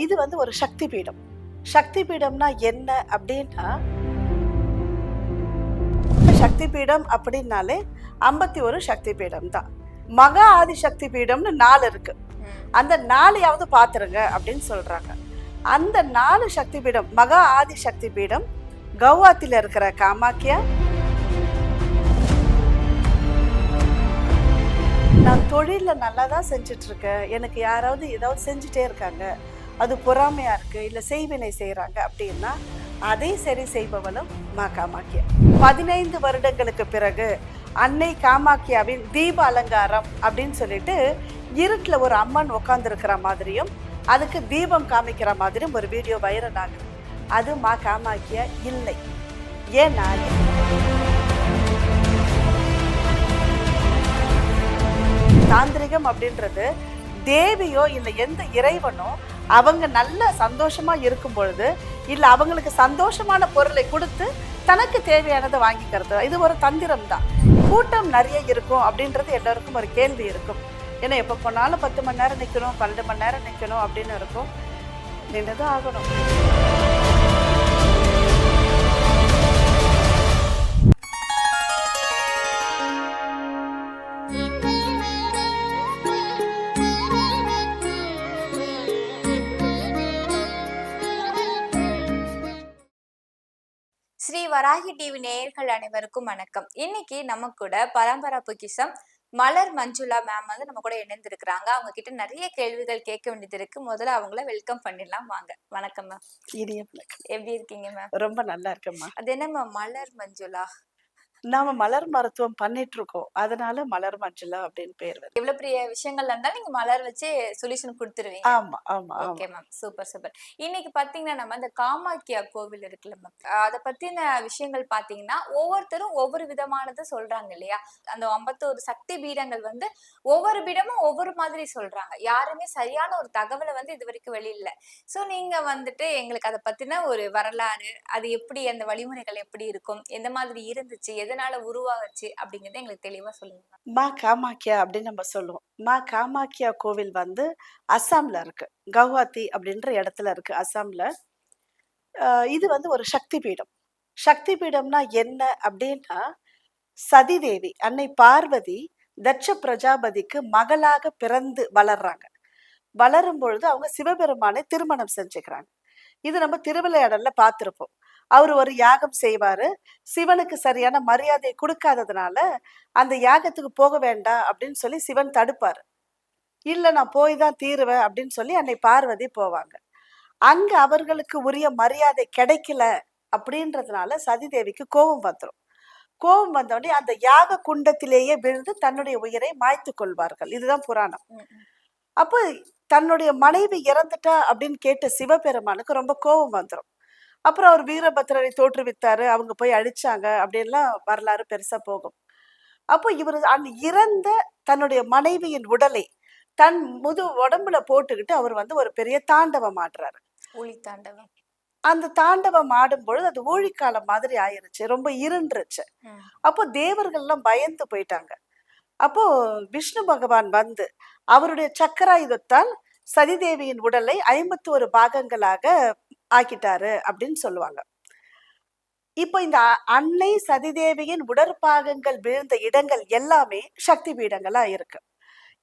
இது வந்து ஒரு சக்தி பீடம். சக்தி பீடம்னா என்ன அப்படின்னா சக்தி பீடம் அப்படின்னாலே ஐம்பத்தி ஒரு சக்தி பீடம் தான். மகா ஆதி சக்தி பீடம்னு நாலு இருக்கு. அந்த நாலையாவது பார்த்துருங்க அப்படின்னு சொல்றாங்க. அந்த நாலு சக்தி பீடம் மகா ஆதி சக்தி பீடம் கவுஹாத்தில இருக்கிற காமாக்கியா. நான் தொழிலில் நல்லா தான் செஞ்சுட்டு இருக்கேன். எனக்கு யாராவது ஏதாவது செஞ்சுட்டே இருக்காங்க. அது பொறாமையா இருக்கு இல்லை செய்வினை செய்கிறாங்க அப்படின்னா அதை சரி செய்பவனும் மா காமாக்கியா பதினைந்து வருடங்களுக்கு பிறகு அன்னை காமாக்கியாவின் தீப அலங்காரம் அப்படின்னு சொல்லிட்டு இருட்டில் ஒரு அம்மன் உட்காந்துருக்கிற மாதிரியும் அதுக்கு தீபம் காமிக்கிற மாதிரியும் ஒரு வீடியோ வைரல் ஆகுது. அது மா காமாக்கியா இல்லை. ஏன்னா தாந்திரிகம் அப்படின்றது தேவியோ இல்லை எந்த இறைவனோ அவங்க நல்ல சந்தோஷமாக இருக்கும் பொழுது இல்லை அவங்களுக்கு சந்தோஷமான பொருளை கொடுத்து தனக்கு தேவையானதை வாங்கிக்கிறது. இது ஒரு தந்திரம் தான். கூட்டம் நிறைய இருக்கும் அப்படின்றது எல்லோருக்கும் ஒரு கேள்வி இருக்கும். ஏன்னா எப்போ போனாலும் பத்து மணி நேரம் நிற்கணும் பன்னெண்டு மணி நேரம் நிற்கணும் அப்படின்னு இருக்கும். நின்றுதான் ஆகணும். வராகி டிவி நேயர்கள் அனைவருக்கும் வணக்கம். இன்னைக்கு நம்ம கூட பரம்பரா பொக்கிஷம் மலர் மஞ்சுளா மேம் வந்து நம்ம கூட இணைந்திருக்கிறாங்க. அவங்க கிட்ட நிறைய கேள்விகள் கேட்க வேண்டியது இருக்கு. முதல்ல அவங்கள வெல்கம் பண்ணிடலாம். வாங்க. வணக்கம் மேம். எப்படி இருக்கீங்க மேம் ரொம்ப நல்லா இருக்கேம்மா. அது என்ன மேம் மலர் மஞ்சுளா? நாம மலர் மருத்துவம் பண்ணிட்டு இருக்கோம் அதனால மலர் மஞ்சளா அப்படின்னு பேர் வருது. எவ்வளவு பெரிய விஷயங்கள் இருந்தாலும் நீங்க மலர் வச்சு சொல்யூஷன் கொடுத்துருவீங்க. ஆமா ஆமா ஓகே மேம் சூப்பர் சூப்பர் இன்னைக்கு பாத்தீங்கன்னா நம்ம இந்த காமாக்கியா கோவில் இருக்குல்ல மேம் அத பத்தின விஷயங்கள் பாத்தீங்கன்னா ஒவ்வொருத்தரும் ஒவ்வொரு விதமானது சொல்றாங்க இல்லையா? அந்த ஐம்பத்தோரு சக்தி பீடங்கள் வந்து ஒவ்வொரு பீடமும் ஒவ்வொரு மாதிரி சொல்றாங்க. யாருமே சரியான ஒரு தகவலை வந்து இது வரைக்கும் வெளியில சோ நீங்க வந்துட்டு எங்களுக்கு அதை பத்தின ஒரு வரலாறு அது எப்படி அந்த வழிமுறைகள் எப்படி இருக்கும் எந்த மாதிரி இருந்துச்சு எதனால உருவாச்சு அப்படிங்கறத எங்களுக்கு தெளிவா சொல்லுங்க. மா காமாக்கியா அப்படின்னு நம்ம சொல்லுவோம். மா காமாக்கியா கோவில் வந்து அஸ்ஸாம்ல இருக்கு. கவுஹாத்தி அப்படின்ற இடத்துல இருக்கு அஸ்ஸாம்ல. இது வந்து ஒரு சக்தி பீடம் சக்தி பீடம்னா என்ன அப்படின்னா சதிதேவி அன்னை பார்வதி தட்ச பிரஜாபதிக்கு மகளாக பிறந்து வளர்றாங்க. வளரும் பொழுது அவங்க சிவபெருமானை திருமணம் செஞ்சுக்கிறாங்க. இது நம்ம திருவிளையாடல்ல பார்த்திருப்போம். அவர் ஒரு யாகம் செய்வாரு. சிவனுக்கு சரியான மரியாதை கொடுக்காததுனால அந்த யாகத்துக்கு போக வேண்டாம் அப்படின்னு சொல்லி சிவன் தடுப்பாரு. இல்ல நான் போய் தான் தீருவேன் அப்படின்னு சொல்லி அன்னை பார்வதி போவாங்க. அங்க அவர்களுக்கு உரிய மரியாதை கிடைக்கல அப்படின்றதுனால சதிதேவிக்கு கோபம் வந்துடும் கோபம் வந்தோடனே அந்த யாக குண்டத்திலேயே விழுந்து தன்னுடைய உயிரை மாய்த்து கொள்வார்கள். இதுதான் புராணம். அப்போ தன்னுடைய மனைவி இறந்துட்டா அப்படின்னு கேட்ட சிவபெருமானுக்கு ரொம்ப கோபம் வந்துடும் அப்புறம் அவர் வீரபத்ரரை தோற்றுவித்தாரு. அவங்க போய் அழிச்சாங்க அப்படின்லாம் வரலாறு பெருசா போகும். அப்போ இவர் அந்த இறந்த தன்னுடைய மனைவியின் உடலை தன் முது உடம்புல போட்டுக்கிட்டு அவர் வந்து ஒரு பெரிய தாண்டவம் ஆடுறாரு. ஊழி தாண்டவம். அந்த தாண்டவம் ஆடும் பொழுது அது ஊழிக்காலம் மாதிரி ஆயிருச்சு. ரொம்ப இருண்டுருச்சு. ம். அப்போ தேவர்கள்லாம் பயந்து போயிட்டாங்க. அப்போ விஷ்ணு பகவான் வந்து அவருடைய சக்கராயுதத்தால் சதிதேவியின் உடலை ஐம்பத்தி ஒரு பாகங்களாக ஆக்கிட்டாரு அப்படின்னு சொல்லுவாங்க. இப்போ இந்த அ- அன்னை சதிதேவியின் உடற்பாகங்கள் விழுந்த இடங்கள் எல்லாமே சக்தி பீடங்களா இருக்கு.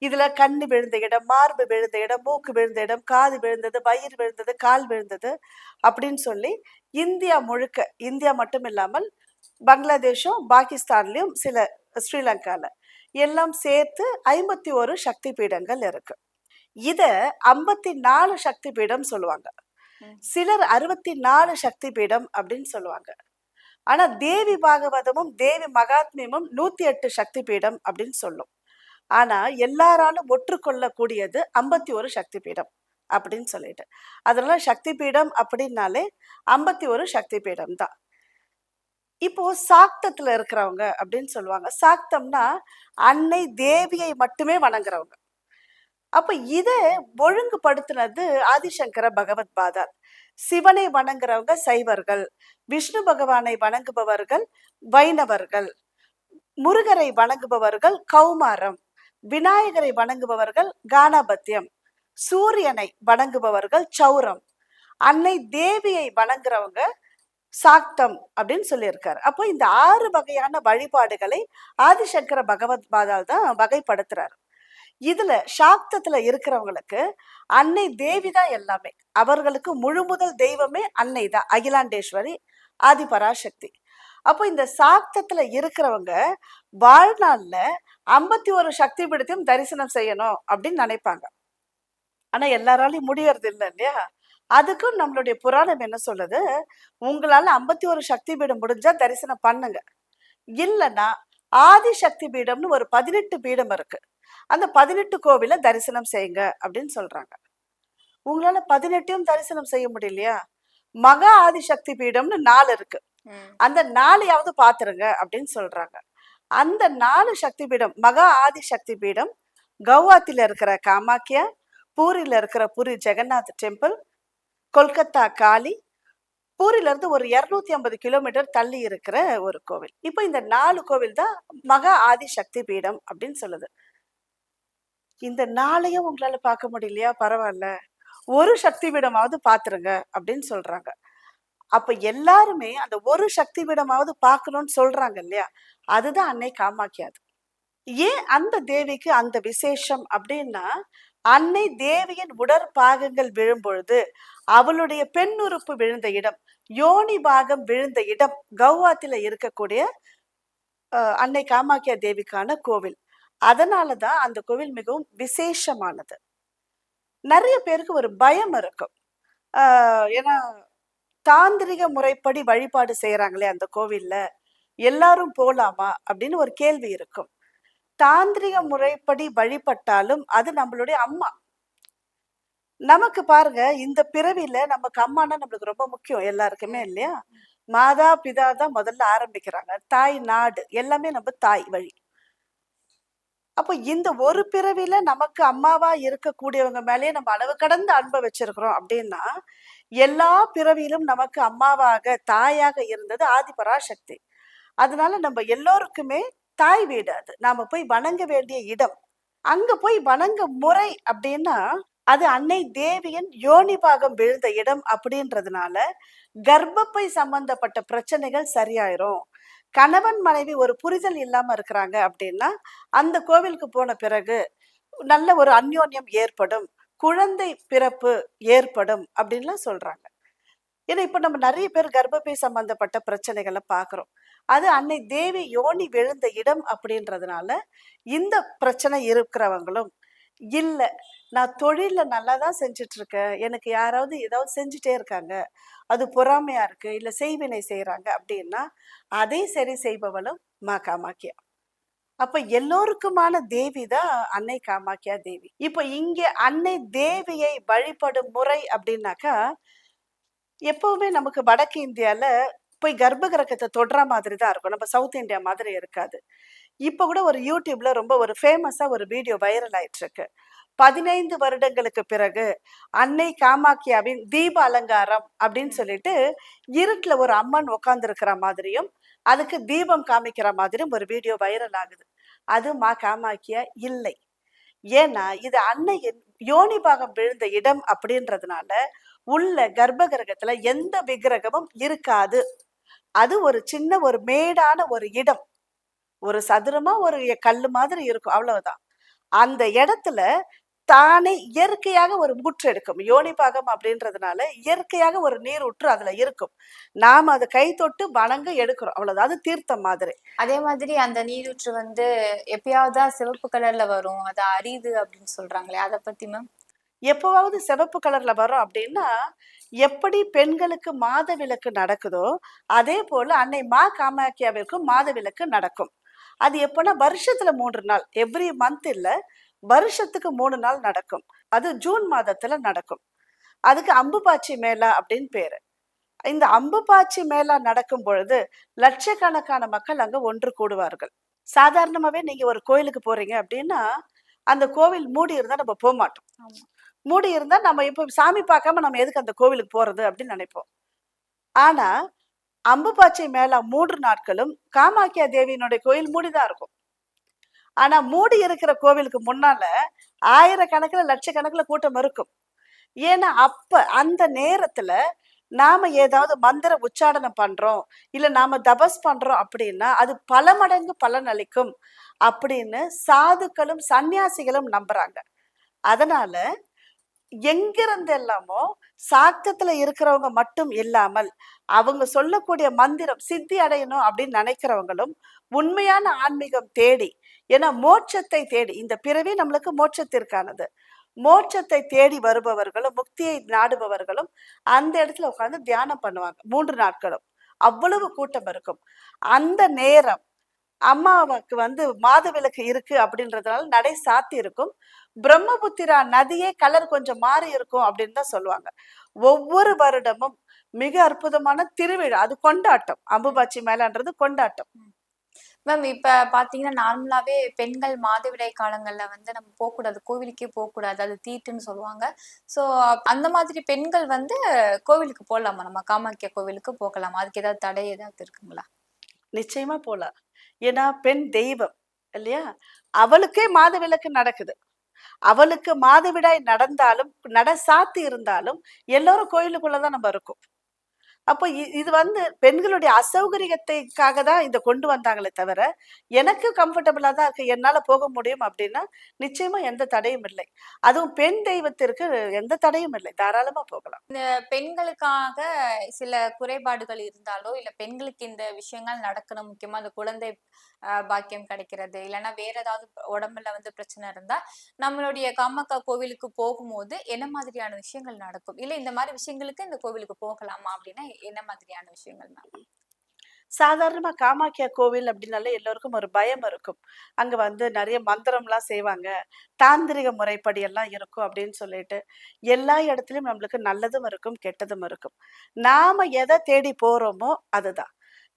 இதுல கண்ணு விழுந்த இடம் மார்பு விழுந்த இடம் மூக்கு விழுந்த இடம் காது விழுந்தது வயிறு விழுந்தது கால் விழுந்தது அப்படின்னு சொல்லி இந்தியா முழுக்க இந்தியா மட்டும் இல்லாமல் பங்களாதேஷும் பாகிஸ்தான்லயும் சில ஸ்ரீலங்கால எல்லாம் சேர்த்து ஐம்பத்தி ஒரு சக்தி பீடங்கள் இருக்கு. இத ஐம்பத்தி நாலு சக்தி பீடம் சொல்லுவாங்க. சிலர் அறுபத்தி நாலு சக்தி பீடம் அப்படின்னு சொல்லுவாங்க. ஆனா தேவி பாகவதமும் தேவி மகாத்மியமும் நூத்தி எட்டு சக்தி பீடம் அப்படின்னு சொல்லும். ஆனா எல்லாராலும் ஒற்றுக்கொள்ளக்கூடியது ஐம்பத்தி ஒரு சக்தி பீடம் அப்படின்னு சொல்லிட்டு. அதனால சக்தி பீடம் அப்படின்னாலே ஐம்பத்தி ஒரு சக்தி பீடம் தான். இப்போ சாக்தத்துல இருக்கிறவங்க அப்படின்னு சொல்லுவாங்க. சாக்தம்னா அன்னை தேவியை மட்டுமே வணங்குறவங்க. அப்ப இதை ஒழுங்குபடுத்தினது ஆதிசங்கர பகவத் பாதார் சிவனை வணங்குறவங்க சைவர்கள் விஷ்ணு பகவானை வணங்குபவர்கள் வைணவர்கள் முருகரை வணங்குபவர்கள் கௌமாரம் விநாயகரை வணங்குபவர்கள் கானாபத்தியம் சூரியனை வணங்குபவர்கள் சௌரம் அன்னை தேவியை வணங்குறவங்க சாக்தம் அப்படின்னு சொல்லியிருக்காரு. அப்போ இந்த ஆறு வகையான வழிபாடுகளை ஆதிசங்கர பகவத் பாதால் தான் வகைப்படுத்துறாரு. இதுல சாக்தத்துல இருக்கிறவங்களுக்கு அன்னை தேவி தான் எல்லாமே. அவர்களுக்கு முழு முதல் தெய்வமே அன்னை தான் அகிலாண்டேஸ்வரி ஆதிபராசக்தி. அப்போ இந்த சாக்தத்துல இருக்கிறவங்க வாழ்நாள்ல ஐம்பத்தி ஒரு சக்தி பீடத்தையும் தரிசனம் செய்யணும் அப்படின்னு நினைப்பாங்க. ஆனா எல்லாராலையும் முடியறது இல்லை இல்லையா? அதுக்கும் நம்மளுடைய புராணம் என்ன சொல்லுது? உங்களால ஐம்பத்தி ஒரு சக்தி பீடம் முடிஞ்சா தரிசனம் பண்ணுங்க. இல்லைன்னா ஆதி சக்தி பீடம்னு ஒரு பதினெட்டு பீடம் இருக்கு. அந்த பதினெட்டு கோவில தரிசனம் செய்யுங்க அப்படின்னு சொல்றாங்க. உங்களால பதினெட்டையும் தரிசனம் செய்ய முடியலையா மகா ஆதிசக்தி பீடம்னு நாலு இருக்கு. அந்த நாளையாவது பாத்துருங்க அப்படின்னு சொல்றாங்க. அந்த நாலு சக்தி பீடம் மகா ஆதி சக்தி பீடம் கவுஹாத்தில இருக்கிற காமாக்கியா பூரியில இருக்கிற பூரி ஜெகநாத் டெம்பிள் கொல்கத்தா காளி பூரில இருந்து ஒரு இருநூத்தி ஐம்பது கிலோமீட்டர் தள்ளி இருக்கிற ஒரு கோவில். இப்போ இந்த நாலு கோவில் தான் மகா ஆதி சக்தி பீடம் அப்படின்னு சொல்லுது. இந்த நாளையும் உங்களால பார்க்க முடியலையா? பரவாயில்ல ஒரு சக்தி பீடமாவது பார்த்துருங்க அப்படின்னு சொல்றாங்க. அப்போ எல்லாருமே அந்த ஒரு சக்தி பீடமாவது பார்க்கணும்னு சொல்றாங்க இல்லையா? அதுதான் அன்னை காமாக்கியாது ஏன் அந்த தேவிக்கு அந்த விசேஷம் அப்படின்னா அன்னை தேவியின் உடற்பாகங்கள் விழும்பொழுது அவளுடைய பெண் உறுப்பு விழுந்த இடம் யோனி பாகம் விழுந்த இடம் கௌவாத்தில் இருக்கக்கூடிய அன்னை காமாக்கியா தேவிக்கான கோவில். அதனால தான் அந்த கோவில் மிகவும் விசேஷமானது. நிறைய பேருக்கு ஒரு பயம் இருக்கும். ஆஹ் ஏன்னா தாந்திரிக முறைப்படி வழிபாடு செய்யறாங்களே அந்த கோவில்ல. எல்லாரும் போலாமா? அப்படின்னு ஒரு கேள்வி இருக்கும். தாந்திரிக முறைப்படி வழிபட்டாலும் அது நம்மளுடைய அம்மா. நமக்கு பாருங்க இந்த பிறவியில நமக்கு அம்மானா நம்மளுக்கு ரொம்ப முக்கியம் எல்லாருக்குமே இல்லையா? மாதா பிதா தான் முதல்ல ஆரம்பிக்கிறாங்க. தாய் நாடு எல்லாமே நம்ம தாய் வழி. அப்போ இந்த ஒரு பிறவில நமக்கு அம்மாவா இருக்கக்கூடியவங்க மேலேயே நம்ம அளவு கடந்த அன்பை வச்சிருக்கிறோம் அப்படின்னா எல்லா பிறவியிலும் நமக்கு அம்மாவாக தாயாக இருந்தது ஆதிபராசக்தி. அதனால நம்ம எல்லோருக்குமே தாய் வீடு அது. நாம போய் வணங்க வேண்டிய இடம். அங்க போய் வணங்க முறை அப்படின்னா அது அன்னை தேவியின் யோனி பாகம் விழுந்த இடம் அப்படின்றதுனால கர்ப்பப்பை சம்பந்தப்பட்ட பிரச்சனைகள் சரியாயிரும். கணவன் மனைவி ஒரு புரிதல் இல்லாம இருக்கிறாங்க அப்படின்னா அந்த கோவிலுக்கு போன பிறகு நல்ல ஒரு அந்யோன்யம் ஏற்படும் குழந்தை பிறப்பு ஏற்படும் அப்படின்லாம் சொல்றாங்க. ஏன்னா இப்ப நம்ம நிறைய பேர் கர்ப்பப்பை சம்பந்தப்பட்ட பிரச்சனைகளை பார்க்குறோம் அது அன்னை தேவி யோனி விழுந்த இடம் அப்படின்றதுனால இந்த பிரச்சனை இருக்கிறவங்களும் இல்லை. நான் தொழிலில் நல்லா தான் செஞ்சிட்ருக்கேன். எனக்கு யாராவது ஏதாவது செஞ்சுட்டே இருக்காங்க. அது பொறாமையாக இருக்குது இல்லை செய்வினை செய்கிறாங்க அப்படின்னா அதை சரி செய்பவளும் மா காமாக்கியா. அப்போ எல்லோருக்குமான தேவி தான் அன்னை காமாக்கியா தேவி. இப்போ இங்கே அன்னை தேவியை வழிபடும் முறை அப்படின்னாக்கா எப்பவுமே நமக்கு வடக்கு இந்தியாவில் போய் கர்ப்ப கிரகத்தை தொடுற மாதிரி தான் இருக்கும். நம்ம சவுத் இந்தியா மாதிரி இருக்காது. இப்ப கூட ஒரு யூடியூப்ல ரொம்ப ஒரு ஃபேமஸா ஒரு வீடியோ வைரல் ஆயிட்டு இருக்கு பதினைந்து வருடங்களுக்கு பிறகு அன்னை காமாக்கியாவின் தீப அலங்காரம் அப்படின்னு சொல்லிட்டு இருட்டுல ஒரு அம்மன் உட்கார்ந்து இருக்கிற மாதிரியும் அதுக்கு தீபம் காமிக்கிற மாதிரியும் ஒரு வீடியோ வைரல் ஆகுது. அது மா காமாக்கியா? இல்லை. ஏன்னா இது அன்னையின் யோனி பாகம் விழுந்த இடம் அப்படின்றதுனால உள்ள கர்ப்ப கிரகத்துல எந்த விக்கிரகமும் இருக்காது. அது ஒரு சின்ன ஒரு மேடான ஒரு இடம். ஒரு சதுரமா ஒரு கல்லு மாதிரி இருக்கும் அவ்வளவுதான். அந்த இடத்துல தானே இயற்கையாக ஒரு ஊற்று எடுக்கும். யோனி பாகம் அப்படின்றதுனால இயற்கையாக ஒரு நீர் ஊற்று அதுல இருக்கும். நாம அதை கை தொட்டு வணங்க எடுக்கிறோம். அவ்வளவுதான். அது தீர்த்தம் மாதிரி. அதே மாதிரி அந்த நீரூற்று வந்து எப்பயாவது சிவப்பு கலர்ல வரும். அது அரிது அப்படின்னு சொல்றாங்களே அத பத்தி மேம் எப்பவாவது சிவப்பு கலர்ல வரும் அப்படின்னா எப்படி பெண்களுக்கு மாதவிலக்கு நடக்குதோ அதே போல அன்னை மா காமாக்கியாவிற்கும் மாதவிலக்கு நடக்கும். அது எப்பன்னா வருஷத்துல மூன்று நாள். எவ்ரி மந்த் இல்ல வருஷத்துக்கு மூணு நாள் நடக்கும். அது ஜூன் மாதத்துல நடக்கும். அதுக்கு அம்புபாச்சி மேளா அப்படின்னு பேரு. இந்த அம்புபாச்சி மேளா நடக்கும் பொழுது லட்சக்கணக்கான மக்கள் அங்க ஒன்று கூடுவார்கள். சாதாரணமாவே நீங்க ஒரு கோயிலுக்கு போறீங்க அப்படின்னா அந்த கோவில் மூடி இருந்தா நம்ம போக மாட்டோம். மூடி இருந்தா நம்ம இப்போ சாமி பார்க்காம நம்ம எதுக்கு அந்த கோவிலுக்கு போறது அப்படின்னு நினைப்போம். ஆனா அம்புபாச்சை மேலா மூன்று நாட்களும் காமாக்கியா தேவியினுடைய கோயில் மூடிதான் இருக்கும். ஆனா மூடி இருக்கிற கோவிலுக்கு முன்னால ஆயிரக்கணக்கில் லட்சக்கணக்கில் கூட்டம் இருக்கும். ஏன்னா அப்ப அந்த நேரத்துல நாம ஏதாவது மந்திர உச்சாடனம் பண்றோம் இல்ல நாம தபஸ் பண்றோம் அப்படின்னா அது பல மடங்கு பலன் அளிக்கும் அப்படின்னு சாதுக்களும் சன்னியாசிகளும் நம்புறாங்க. அதனால எங்கிருந்து எல்லாமோ சாக்கத்துல இருக்கிறவங்க மட்டும் இல்லாமல் அவங்க சொல்லக்கூடிய மந்திரம் சித்தி அடையணும் அப்படின்னு நினைக்கிறவங்களும் உண்மையான ஆன்மீகம் தேடி ஏன்னா மோட்சத்தை தேடி இந்த பிறவி நம்மளுக்கு மோட்சத்திற்கானது. மோட்சத்தை தேடி வருபவர்களும் முக்தியை நாடுபவர்களும் அந்த இடத்துல உட்காந்து தியானம் பண்ணுவாங்க. மூன்று நாட்களும். அவ்வளவு கூட்டம் இருக்கும். அந்த நேரம் அம்மாவுக்கு வந்து மாதவிலக்கு இருக்கு அப்படின்றதுனால நடை சாத்தி இருக்கும். பிரம்மபுத்திரா நதியே கலர் கொஞ்சம் மாறி இருக்கும் அப்படின்னு தான் சொல்லுவாங்க. ஒவ்வொரு வருடமும் மிக அற்புதமான திருவிழா. அது கொண்டாட்டம். அம்புபாச்சி மேலான்றது கொண்டாட்டம். மேம் இப்ப பாத்தீங்கன்னா நார்மலாவே பெண்கள் மாதவிடாய் காலங்கள்ல வந்து நம்ம போகக்கூடாது. கோவிலுக்கே போகக்கூடாது. அது தீட்டுன்னு சொல்லுவாங்க. சோ அந்த மாதிரி பெண்கள் வந்து கோவிலுக்கு போகலாமா நம்ம காமாக்கியா கோவிலுக்கு போகலாமா? அதுக்கு ஏதாவது தடை ஏதாவது இருக்குங்களா? நிச்சயமா போலாம். ஏன்னா பெண் தெய்வம் இல்லையா? அவளுக்கே மாதவிலக்கு நடக்குது. அவளுக்கு மாதவிடாய் நடந்தாலும் நட சாத்தி இருந்தாலும் எல்லோரும் கோயிலுக்குள்ளதான் நம்ம இருக்கோம். அப்போ இது வந்து பெண்களுடைய அசௌகரியத்தைக்காக தான் இதை கொண்டு வந்தாங்களே தவிர எனக்கு கம்ஃபர்டபுளாக தான் இருக்கு. என்னால் போக முடியும் அப்படின்னா நிச்சயமா எந்த தடையும் இல்லை. அதுவும் பெண் தெய்வத்திற்கு எந்த தடையும் இல்லை. தாராளமாக போகலாம். இந்த பெண்களுக்காக சில குறைபாடுகள் இருந்தாலோ இல்லை பெண்களுக்கு இந்த விஷயங்கள் நடக்கணும் முக்கியமாக அந்த குழந்தை பாக்கியம் கிடைக்கிறது. இல்லைன்னா வேற ஏதாவது உடம்புல வந்து பிரச்சனை இருந்தா நம்மளுடைய காமக்கா கோவிலுக்கு போகும்போது என்ன மாதிரியான விஷயங்கள் நடக்கும்? இல்ல இந்த மாதிரி விஷயங்களுக்கு இந்த கோவிலுக்கு போகலாமா அப்படின்னா என்ன மாதிரியான விஷயங்கள் மேம்? சாதாரணமாக காமாக்கியா கோவில் அப்படின்னாலே எல்லோருக்கும் ஒரு பயம் இருக்கும். அங்கே வந்து நிறைய மந்திரம்லாம் செய்வாங்க. தாந்திரிக முறைப்படி எல்லாம் இருக்கும் அப்படின்னு சொல்லிட்டு. எல்லா இடத்துலையும் நம்மளுக்கு நல்லதும் இருக்கும் கெட்டதும் இருக்கும். நாம எதை தேடி போகிறோமோ அதுதான்.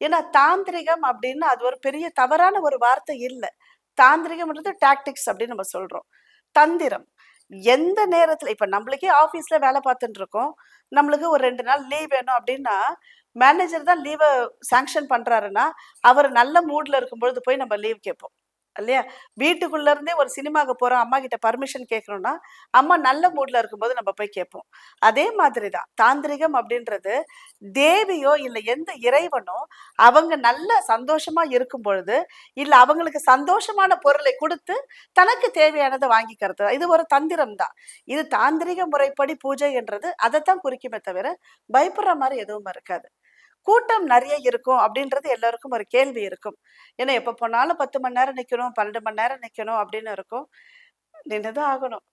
ஏன்னா தாந்திரிகம் அப்படின்னு அது ஒரு பெரிய தவறான ஒரு வார்த்தை இல்லை. தாந்திரிகம்ன்றது டாக்டிக்ஸ் அப்படின்னு நம்ம சொல்றோம். தந்திரம். எந்த நேரத்தில் இப்போ நம்மளுக்கே ஆஃபீஸில் வேலை பார்த்துட்டு இருக்கோம். நம்மளுக்கு ஒரு ரெண்டு நாள் லீவ் வேணும் அப்படின்னா மேனேஜர் தான் லீவை சாங்ஷன் பண்ணுறாருன்னா அவர் நல்ல மூடில் இருக்கும்பொழுது போய் நம்ம லீவ் கேட்போம். இல்லையா? வீட்டுக்குள்ள இருந்தே ஒரு சினிமாவுக்கு போறோம் அம்மா கிட்ட பர்மிஷன் கேட்கணும்னா அம்மா நல்ல மூட்ல இருக்கும்போது நம்ம போய் கேட்போம். அதே மாதிரி தான் தாந்திரிகம் அப்படின்றது தேவியோ இல்லை எந்த இறைவனோ அவங்க நல்ல சந்தோஷமா இருக்கும் பொழுது இல்ல அவங்களுக்கு சந்தோஷமான பொருளை கொடுத்து தனக்கு தேவையானதை வாங்கிக்கிறது இது ஒரு தந்திரம் தான் இது தாந்திரிக முறைப்படி பூஜை என்றது அதைத்தான் குறிக்குமே தவிர பயப்படுற மாதிரி எதுவும் இருக்காது. கூட்டம் நிறைய இருக்கும் அப்படின்றது எல்லாருக்கும் ஒரு கேள்வி இருக்கும். ஏன்னா எப்ப போனாலும் பத்து மணி நேரம் நிக்கணும் பன்னெண்டு மணி நேரம் நிக்கணும் அப்படின்னு இருக்கும். நின்றுதான் ஆகணும்.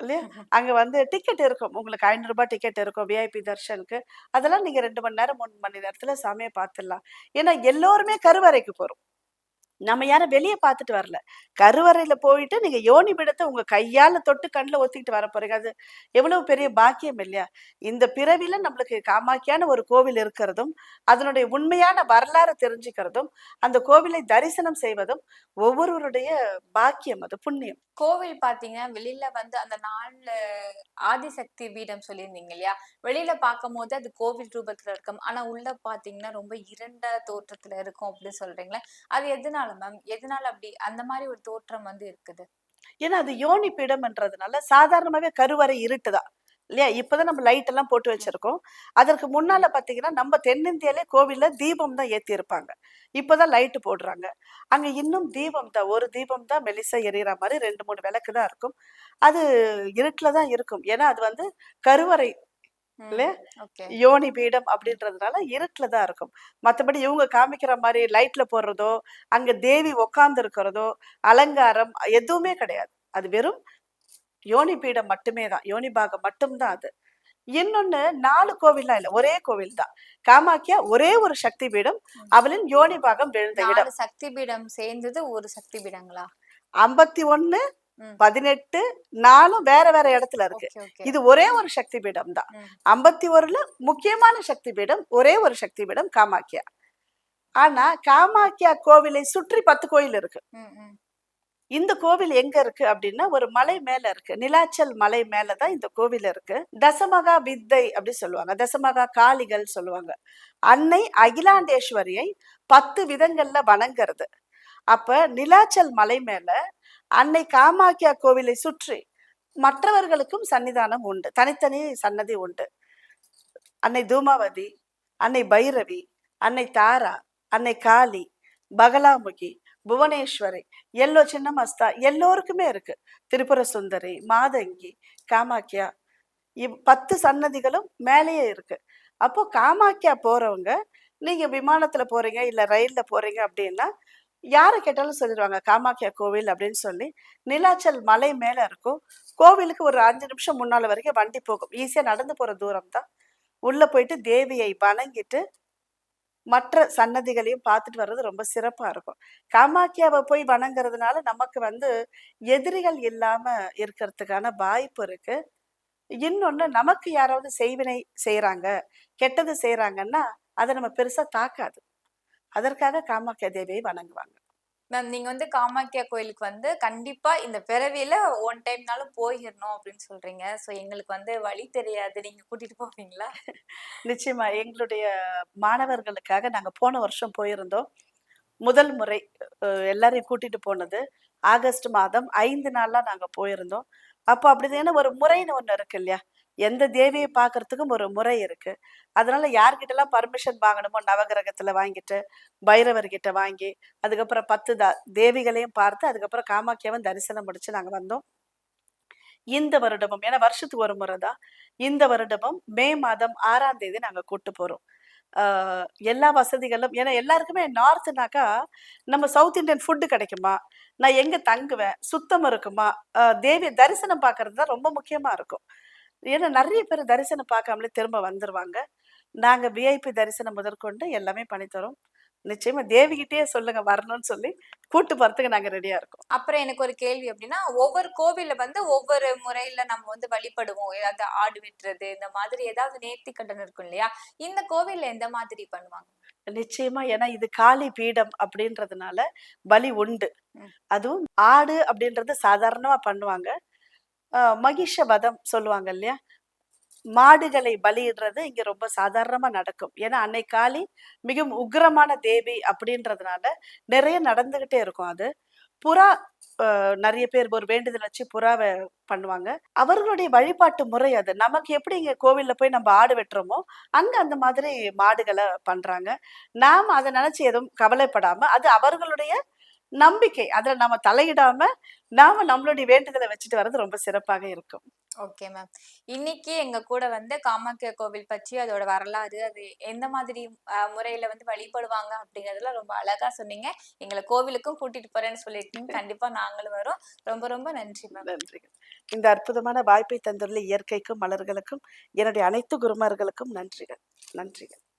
இல்லையா? அங்க வந்து டிக்கெட் இருக்கும். உங்களுக்கு ஐநூறு ரூபாய் டிக்கெட் இருக்கும் விஐபி தர்ஷனுக்கு. அதெல்லாம் நீங்க ரெண்டு மணி நேரம் மூணு மணி நேரத்துல சாமியை பார்த்துடலாம். ஏன்னா எல்லோருமே கருவறைக்கு போறோம். நம்ம யாரும் வெளியே பார்த்துட்டு வரல. கருவறையில போயிட்டு நீங்க யோனி பிடத்தை உங்க கையால தொட்டு கண்ணுல ஒத்திக்கிட்டு வர போறீங்க. அது எவ்வளவு பெரிய பாக்கியம் இல்லையா? இந்த பிறவில நம்மளுக்கு காமாக்கியான ஒரு கோவில் இருக்கிறதும் அதனுடைய உண்மையான வரலாறு தெரிஞ்சுக்கிறதும் அந்த கோவிலை தரிசனம் செய்வதும் ஒவ்வொருவருடைய பாக்கியம் அது புண்ணியம். கோவில் பாத்தீங்கன்னா வெளியில வந்து அந்த நாலு ஆதிசக்தி பீடம் சொல்லியிருந்தீங்க இல்லையா? வெளியில பார்க்கும் போது அது கோவில் ரூபத்துல இருக்கும். ஆனா உள்ள பாத்தீங்கன்னா ரொம்ப இரண்ட தோற்றத்துல இருக்கும் அப்படின்னு சொல்றீங்களே? அது எதனால மேம் எதனால அப்படி அந்த மாதிரி ஒரு தோற்றம் வந்து இருக்குது? ஏன்னா அது யோனி பீடம்ன்றதுனால சாதாரணமாவே கருவறை இருட்டுதான் இல்லையா? இப்பதான் நம்ம லைட் எல்லாம் போட்டு வச்சிருக்கோம். அதற்கு முன்னால பாத்தீங்கன்னா நம்ம தென்னிந்தியாலே கோவில்ல தீபம் தான் ஏத்தி இருப்பாங்க இப்பதான் லைட் போடுறாங்க. அங்க இன்னும் தீபம் தான் ஒரு தீபம் தான் மெலிசா எரியற மாதிரி ரெண்டு மூணு விளக்கு தான் இருக்கும். அது இருட்டுல தான் இருக்கும். ஏன்னா அது வந்து கருவறை இல்லையா? யோனி பீடம் அப்படின்றதுனால இருட்டுல தான் இருக்கும். மத்தபடி இவங்க காமிக்கிற மாதிரி லைட்ல போடுறதோ அங்க தேவி உக்காந்து இருக்கிறதோ அலங்காரம் எதுவுமே கிடையாது. அது வெறும் யோனி பீடம் மட்டுமே தான். யோனி பாகம் மட்டும்தான் அது. இன்னொன்னு நாலு கோவில்லாம் இல்ல. ஒரே கோவில் தான். காமாக்கியா ஒரே ஒரு சக்தி பீடம் அவளின் யோனி பாகம் விழுந்த இடம். சக்தி பீடம் சேர்ந்தது ஒரு சக்தி பீடங்களா? ஐம்பத்தி ஒண்ணு ம். பதினெட்டு நாலும் வேற வேற இடத்துல இருக்கு. இது ஒரே ஒரு சக்தி பீடம் தான். ஐம்பத்தி ஒருல முக்கியமான சக்தி பீடம் ஒரே ஒரு சக்தி பீடம் காமாக்கியா. ஆனா காமாக்கியா கோவிலை சுற்றி பத்து கோயில் இருக்கு. இந்த கோவில் எங்க இருக்கு அப்படின்னா ஒரு மலை மேல இருக்கு. நிலாச்சல் மலை மேலதான் இந்த கோவில் இருக்கு. தசமகா வித்தை அப்படி சொல்லுவாங்க. தசமகா காளிகள் சொல்லுவாங்க. அன்னை அகிலாண்டேஸ்வரியை பத்து விதங்கள்ல வணங்குறது. அப்ப நிலாச்சல் மலை மேல அன்னை காமாக்கியா கோவிலை சுற்றி மற்றவர்களுக்கும் சன்னிதானம் உண்டு. தனித்தனி சன்னதி உண்டு. அன்னை தூமாவதி அன்னை பைரவி அன்னை தாரா அன்னை காளி பகலாமுகி புவனேஸ்வரி எல்லோ சின்ன மஸ்தா எல்லோருக்குமே இருக்கு. திரிபுர சுந்தரி மாதங்கி காமாக்கியா இவ் பத்து சன்னதிகளும் மேலேயே இருக்கு. அப்போ காமாக்கியா போறவங்க நீங்க விமானத்துல போறீங்க இல்ல ரயில்ல போறீங்க அப்படின்னா யாரை கேட்டாலும் சொல்லிடுவாங்க காமாக்கியா கோவில் அப்படின்னு சொல்லி. நிலாச்சல் மலை மேல இருக்கும். கோவிலுக்கு ஒரு அஞ்சு நிமிஷம் முன்னால வரைக்கும் வண்டி போகும். ஈஸியா நடந்து போற தூரம் தான் உள்ள போயிட்டு தேவியை வணங்கிட்டு மற்ற சன்னதிகளையும் பார்த்துட்டு வர்றது ரொம்ப சிறப்பா இருக்கும். காமாக்கியாவை போய் வணங்குறதுனால நமக்கு வந்து எதிரிகள் இல்லாம இருக்கிறதுக்கான வாய்ப்பு இருக்கு. இன்னொன்னு நமக்கு யாராவது செய்வினை செய்யறாங்க கெட்டது செய்யறாங்கன்னா அதை நம்ம பெருசா தாக்காது. அதற்காக காமாக்கியா தேவியை வணங்குவாங்க. மேம் நீங்க வந்து காமாக்கியா கோயிலுக்கு வந்து கண்டிப்பா இந்த பிறவியில ஒன் டைம்னாலும் போயிடணும் அப்படின்னு சொல்றீங்க. சோ எங்களுக்கு வந்து வழி தெரியாது. நீங்க கூட்டிட்டு போவீங்களா? நிச்சயமா. எங்களுடைய மாணவர்களுக்காக நாங்க போன வருஷம் போயிருந்தோம். முதல் முறை எல்லாரையும் கூட்டிட்டு போனது ஆகஸ்ட் மாதம் ஐந்து நாளா நாங்க போயிருந்தோம். அப்போ அப்படிதானே ஒரு முறைன்னு ஒண்ணு இருக்கு இல்லையா? எந்த தேவியை பார்க்கறதுக்கும் ஒரு முறை இருக்கு. அதனால யார்கிட்ட எல்லாம் பர்மிஷன் வாங்கணுமோ நவகிரகத்துல வாங்கிட்டு பைரவர்கிட்ட வாங்கி அதுக்கப்புறம் பத்து த தேவிகளையும் பார்த்து அதுக்கப்புறம் காமாக்கியவன் தரிசனம் முடிச்சு நாங்கள் வந்தோம். இந்த வருடமும் ஏன்னா வருஷத்துக்கு ஒரு முறை தான். இந்த வருடமும் மே மாதம் ஆறாம் தேதி நாங்கள் கூட்டு போறோம். எல்லா வசதிகளும் ஏன்னா எல்லாருக்குமே நார்த்துனாக்கா நம்ம சவுத் இந்தியன் ஃபுட்டு கிடைக்குமா? நான் எங்க தங்குவேன்? சுத்தம் இருக்குமா? தேவி தரிசனம் பார்க்கறது தான் ரொம்ப முக்கியமா இருக்கும். ஏன்னா நிறைய பேர் தரிசனம் பார்க்காமலே திரும்ப வந்துருவாங்க. நாங்க விஐபி தரிசனம் முதற்கொண்டு எல்லாமே பண்ணித்தரோம். நிச்சயமா தேவிகிட்டயே சொல்லுங்க வரணும்னு சொல்லி கூட்டு போறதுக்கு நாங்க ரெடியா இருக்கோம். அப்புறம் எனக்கு ஒரு கேள்வி அப்படின்னா ஒவ்வொரு கோவில்ல வந்து ஒவ்வொரு முறையில நம்ம வந்து வழிபடுவோம். ஏதாவது ஆடு வெட்டுறது இந்த மாதிரி ஏதாவது நேர்த்தி கடன் இருக்கும் இல்லையா? இந்த கோவில்ல எந்த மாதிரி பண்ணுவாங்க? நிச்சயமா ஏன்னா இது காளி பீடம் அப்படின்றதுனால பலி உண்டு. அதுவும் ஆடு அப்படின்றது சாதாரணமா பண்ணுவாங்க. மகிஷ வதம் சொல்லுவாங்க இல்லையா? மாடுகளை பலியிடுறது இங்க ரொம்ப சாதாரணமா நடக்கும். ஏன்னா அன்னை காளி மிகவும் உக்கிரமான தேவி அப்படின்றதுனால நிறைய நடந்துகிட்டே இருக்கும் அது. புறா நிறைய பேர் ஒரு வேண்டுதல் வச்சு புறாவை பண்ணுவாங்க. அவர்களுடைய வழிபாட்டு முறை அது. நமக்கு எப்படி இங்க கோவில்ல போய் நம்ம ஆடு வெட்டுறோமோ அங்க அந்த மாதிரி மாடுகளை பண்றாங்க. நாம் அதை நினைச்சு எதுவும் கவலைப்படாம அது அவர்களுடைய நம்பிக்கை. அதுல நாம தலையிடாம நாம நம்மளுடைய வேண்டுதலை வச்சுட்டு வர்றது ரொம்ப சிறப்பாக இருக்கும். ஓகே மேம் இன்னைக்கு எங்க கூட வந்து காமாக்கியா கோவில் பற்றி அதோட வரலாறு அது எந்த மாதிரி முறையில வந்து வழிபடுவாங்க அப்படிங்கறதுல ரொம்ப அழகா சொன்னீங்க. எங்களை கோவிலுக்கும் கூட்டிட்டு போறேன்னு சொல்லியிருக்கீங்க. கண்டிப்பா நாங்களும் வரோம். ரொம்ப ரொம்ப நன்றி மேம் நன்றிகள். இந்த அற்புதமான வாய்ப்பை தந்துள்ள இயற்கைக்கும் மலர்களுக்கும் என்னுடைய அனைத்து குருமார்களுக்கும் நன்றிகள். நன்றிகள்.